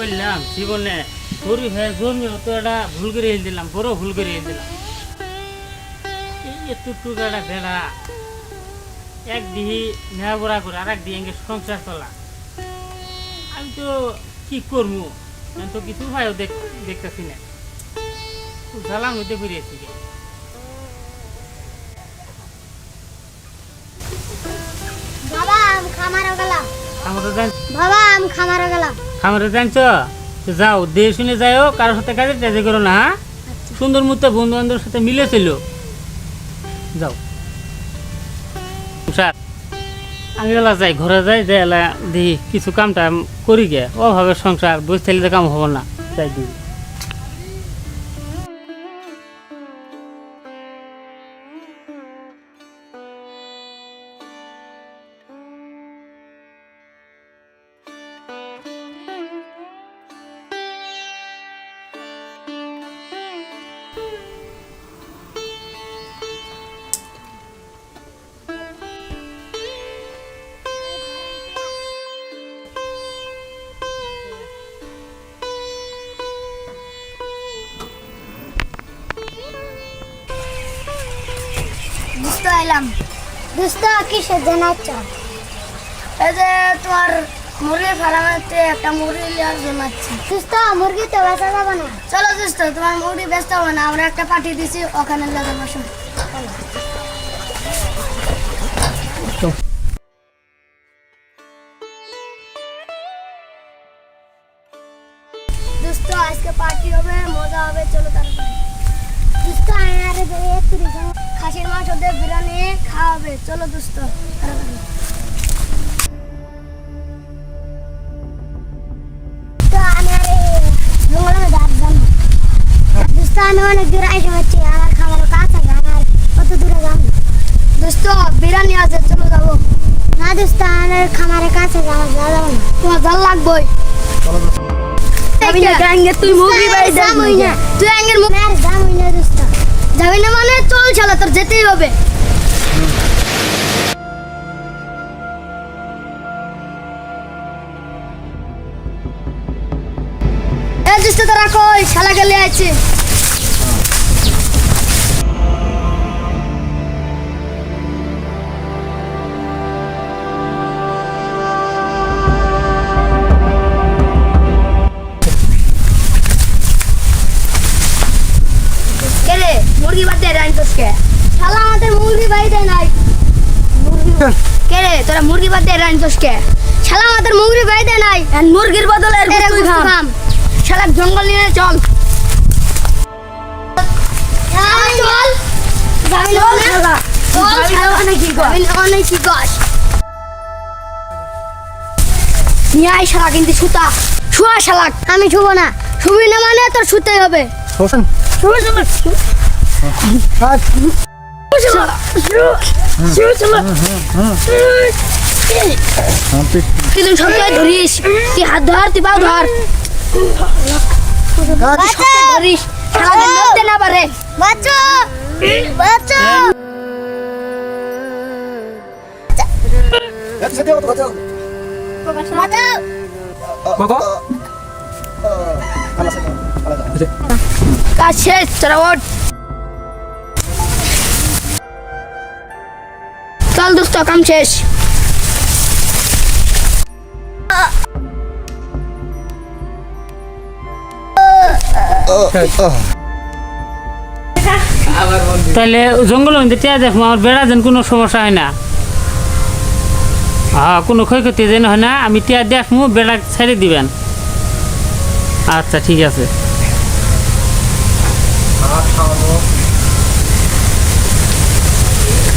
পারলাম জীবনে। গরিব হয়ে জন্মেও তো একটা ভুল করে এনে দিলাম বড় ভুল করে এনে দিলাম। টুকটুক একটা বেড়া। এক দিহি নেওয়া করে আর এক দিহি সংসার চলা আমি তো কি করব? আমি তো কিছু ভাইও দেখ দেখতেছি না। খুব জ্বালার মধ্যে বেরিয়েছি বাবা আমি খামারে গেলাম। বাবা আমি খামারে গেলাম। আমরা জানছ? যাও দিয়ে শুনে যাও কারোর সাথে কাজে টাজে করো না হ্যাঁ? সুন্দর মতো বন্ধু বান্ধবের সাথে মিলে ছিল যাও। স্যার আমি এলা যাই ঘরে যাই যে এলা দি কিছু কামটা করি গে। অভাবে সংসার বুঝতে কাম হব না। যাই দিই দুষ্ট এলাম দুষ্ট কিসে জানাচ্ছ এই যে তোমার মুরগির ফার্মেতে একটা মুরগি লিয়ার জমাচ্ছি দুষ্ট মুরগি তো বেচা যাবে না। চলো দুষ্ট, তোমার মুরগি বেচতে হবে না, আমরা একটা পাঠিয়ে দিছি, ওখানে লেগে বসো খাওয়াবে চলো আমি অনেক দূরে আমার খাবার কাছে আমার কত দূরে দোস্ত বিরিয়ানি আছে চলো যাব। না দোস্ত আমার খামারের কাছে যাওয়া যাবে না। তোমার জাল লাগবেই। তুই মুগরি বাড়ি যাবই না। তুই আঙ্গের মুখ আর যাবই না দোস্ত। যাবি না মানে চল শালা তোর যেতেই হবে। দোস্ত তোরা কই শালা গেলে আছে। মুরগি বাদ দিয়ে রাইনছস কে শালা আমাদের মুরগি বাড়িতে নাই। কেরে তোরা মুরগি বাদ দিয়ে রাইনছস কে শালা আমাদের মুরগি বাড়িতে নাই। মুরগির বদলে খাম। শালা জঙ্গল নিয়ে চল। মানে? মানে? নিয়ে আয় শালা কিন্তু সুতা। শুয়া শালা। আমি শুভ না। শুবি না মানে তোর শুতেই হবে। হোসেন শুয়া শালা আজ শালা শুয়া শালা তুই তুমি সব জায়গায় ধরিস। তুই হাত ধর তুই পাও ধর। শেষ তোরা চল দোস্ত কাম শেষ। তাহলে জঙ্গলের মধ্যে টিয়া দেখব আমার বেড়া যেন কোনো সমস্যা হয় না। হ্যাঁ কোনো ক্ষয়ক্ষতি যেন হয় না, আমি টিয়া দেখব বেড়া ছেড়ে দিবেন। আচ্ছা ঠিক আছে।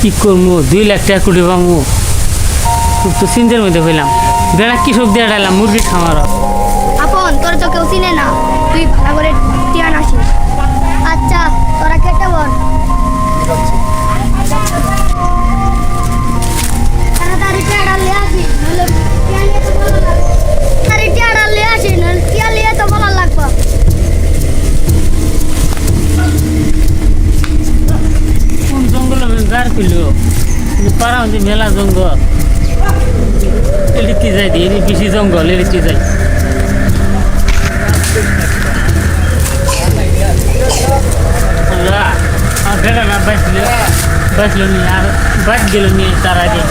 কি করব? দুই লাখ টাকা কোটি পাবো। খুব তো চিন্তার মধ্যে হইলাম। বেড়া কৃষক দিয়ে ডাইলাম মুরগি খামার। তোর তো কেউ চিনে না। তুই ভালো করে ছিল পাড়া হচ্ছে মেলা জঙ্গল। এলিতে যাই দিয়ে বেশি জঙ্গল এলিতে যাই বেড়া না বাঁচল বাঁচল নি আর বাঁচ গেল নি তার আগে।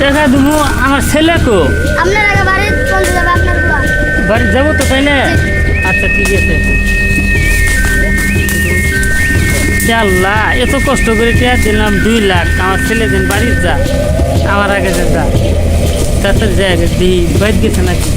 টাকা দেবো আমার ছেলেকে বাড়ি যাব তো তাই না? আচ্ছা ঠিক আছে। কে আল্লাহ, এত কষ্ট করে টিয়া দিলাম দুই লাখ, আমার ছেলে দিন বাড়ির যা, আমার আগে যে যা, তাতে যায় দিই বাইর গেছে নাকি?